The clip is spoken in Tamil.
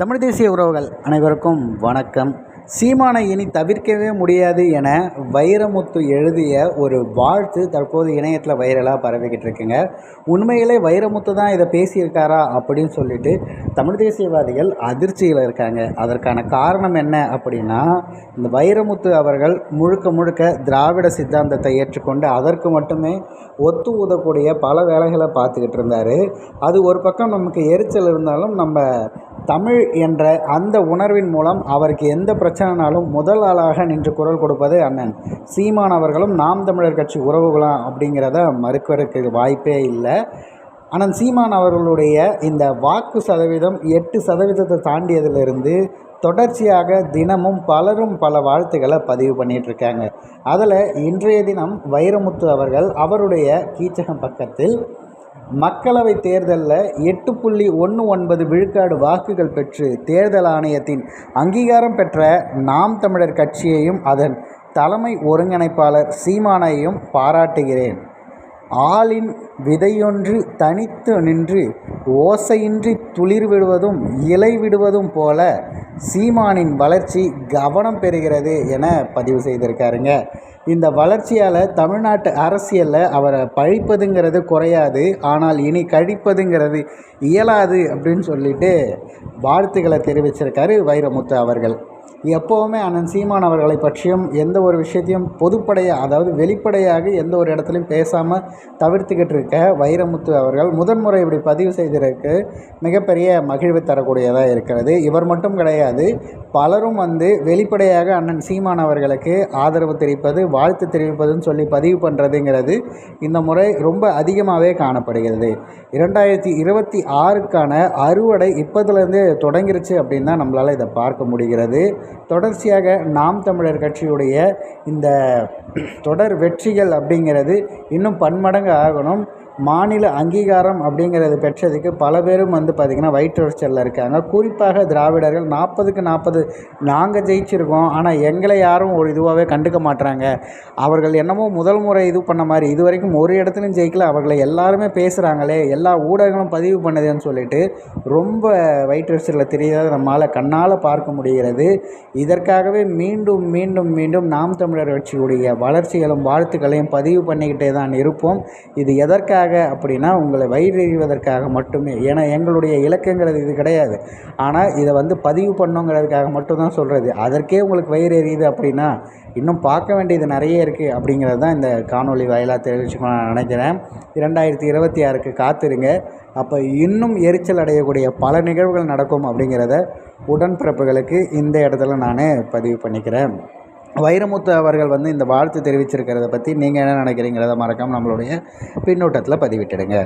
தமிழ் தேசிய உறவுகள் அனைவருக்கும் வணக்கம். சீமானை இனி தவிர்க்கவே முடியாது என வைரமுத்து எழுதிய ஒரு வாழ்த்து தற்போது இணையத்தில் வைரலாக பரவிக்கிட்டு இருக்குங்க. உண்மையிலே வைரமுத்து தான் இதை பேசியிருக்காரா அப்படின்னு சொல்லிட்டு தமிழ் தேசியவாதிகள் அதிர்ச்சியில் இருக்காங்க. அதற்கான காரணம் என்ன அப்படின்னா இந்த வைரமுத்து அவர்கள் முழுக்க முழுக்க திராவிட சித்தாந்தத்தை ஏற்றுக்கொண்டு அதற்கு மட்டுமே ஒத்து ஊதக்கூடிய பல வேலைகளை பார்த்துக்கிட்டு இருந்தார். அது ஒரு பக்கம் நமக்கு எரிச்சல் இருந்தாலும் நம்ம தமிழ் என்ற அந்த உணர்வின் மூலம் அவருக்கு எந்த பிரச்சனைனாலும் முதல் ஆளாக நின்று குரல் கொடுப்பது அண்ணன். சீமான் அவர்களும் நாம் தமிழர் கட்சி உறவுகளாம் அப்படிங்கிறத மறுக்கிறதுக்கு வாய்ப்பே இல்லை. ஆனால் சீமான் அவர்களுடைய இந்த வாக்கு சதவீதம் எட்டு சதவீதத்தை தாண்டியதிலிருந்து தொடர்ச்சியாக தினமும் பலரும் பல வாழ்த்துக்களை பதிவு பண்ணிகிட்ருக்காங்க அதில் இன்றைய தினம் வைரமுத்து அவர்கள் அவருடைய கீச்சகம் பக்கத்தில் மக்களவை தேர்தலில் எட்டு புள்ளி ஒன்று ஒன்பது விழுக்காடு வாக்குகள் பெற்று தேர்தல் ஆணையத்தின் அங்கீகாரம் பெற்ற நாம் தமிழர் கட்சியையும் அதன் தலைமை ஒருங்கிணைப்பாளர் சீமானையும் பாராட்டுகிறேன். ஆளின் விதையொன்று தனித்து நின்று ஓசையின்றி துளிர் விடுவதும் இலை விடுவதும் போல சீமானின் வளர்ச்சி கவனம் பெறுகிறது என பதிவு செய்திருக்காருங்க. இந்த வளர்ச்சியால் தமிழ்நாட்டு அரசியலில் அவரை பழிப்பதுங்கிறது குறையாது ஆனால் இனி கழிப்பதுங்கிறது இயலாது அப்படின்னு சொல்லிட்டு வாழ்த்துக்களை தெரிவிச்சிருக்காரு வைரமுத்து அவர்கள். எப்போவுமே அண்ணன் சீமான் அவர்களை பற்றியும் எந்த ஒரு விஷயத்தையும் பொதுப்படையாக அதாவது வெளிப்படையாக எந்த ஒரு இடத்துலையும் பேசாமல் தவிர்த்துக்கிட்டு இருக்க வைரமுத்து அவர்கள் முதன்முறை இப்படி பதிவு செய்திருக்கு. மிகப்பெரிய மகிழ்வு தரக்கூடியதாக இருக்கிறது. இவர் மட்டும் கிடையாது பலரும் வந்து வெளிப்படையாக அண்ணன் சீமான் அவர்களுக்கு ஆதரவு தெரிவிப்பது வாழ்த்து தெரிவிப்பதுன்னு சொல்லி பதிவு பண்ணுறதுங்கிறது இந்த முறை ரொம்ப அதிகமாகவே காணப்படுகிறது. இரண்டாயிரத்தி இருபத்தி ஆறுக்கான அறுவடை இப்போதுலேருந்து தொடங்கிருச்சு அப்படின்னு தான் நம்மளால் இதை பார்க்க முடிகிறது. தொடர்ச்சியாக நாம் தமிழர் கட்சியுடைய இந்த தொடர் வெற்றிகள் அப்படிங்கிறது இன்னும் பன்மடங்கு ஆகணும். மாநில அங்கீகாரம் அப்படிங்கிறது பெற்றதுக்கு பல பேரும் வந்து பார்த்திங்கன்னா வயிற்றுச்சலில் இருக்காங்க. குறிப்பாக திராவிடர்கள் நாற்பதுக்கு நாற்பது நாங்கள் ஜெயிச்சிருக்கோம். ஆனால் எங்களை யாரும் ஒரு இதுவாகவே கண்டுக்க மாட்டுறாங்க அவர்கள் என்னமோ முதல் முறை இது பண்ண மாதிரி இது வரைக்கும் ஒரு இடத்துலையும் ஜெயிக்கல. அவர்களை எல்லாருமே பேசுகிறாங்களே எல்லா ஊடகங்களும் பதிவு பண்ணுதுன்னு சொல்லிட்டு ரொம்ப வயிற்றுச்சலில் தெரியாத நம்மளால் கண்ணால் பார்க்க முடிகிறது. இதற்காகவே மீண்டும் மீண்டும் மீண்டும் நாம் தமிழர் கட்சியுடைய வளர்ச்சிகளும் வாழ்த்துக்களையும் பதிவு பண்ணிக்கிட்டே தான் இருப்போம். இது எதற்காக எதற்காக அப்படின்னா உங்களை வயிறறிவதற்காக மட்டுமே. ஏன்னா எங்களுடைய இலக்குங்கிறது இது கிடையாது. ஆனால் இதை வந்து பதிவு பண்ணுங்கிறதுக்காக மட்டும்தான் சொல்கிறது அதற்கே உங்களுக்கு வயிறு எரியுது அப்படின்னா இன்னும் பார்க்க வேண்டியது நிறைய இருக்குது அப்படிங்கிறது தான் இந்த காணொலி வாயிலாக தெரிவிச்சுக்கணும் நான் நினைக்கிறேன். இரண்டாயிரத்தி இருபத்தி ஆறுக்கு காத்திருங்க. அப்போ இன்னும் எரிச்சல் அடையக்கூடிய பல நிகழ்வுகள் நடக்கும் அப்படிங்கிறத உடன்பிறப்புகளுக்கு இந்த இடத்துல நான் பதிவு பண்ணிக்கிறேன். வைரமுத்து அவர்கள் வந்து இந்த வாழ்த்து தெரிவிச்சிருக்கிறத பற்றி நீங்கள் என்ன நினைக்கிறீங்கிறத மறக்காமல் நம்மளுடைய பின்னூட்டத்தில் பதிவிட்டுடுங்க.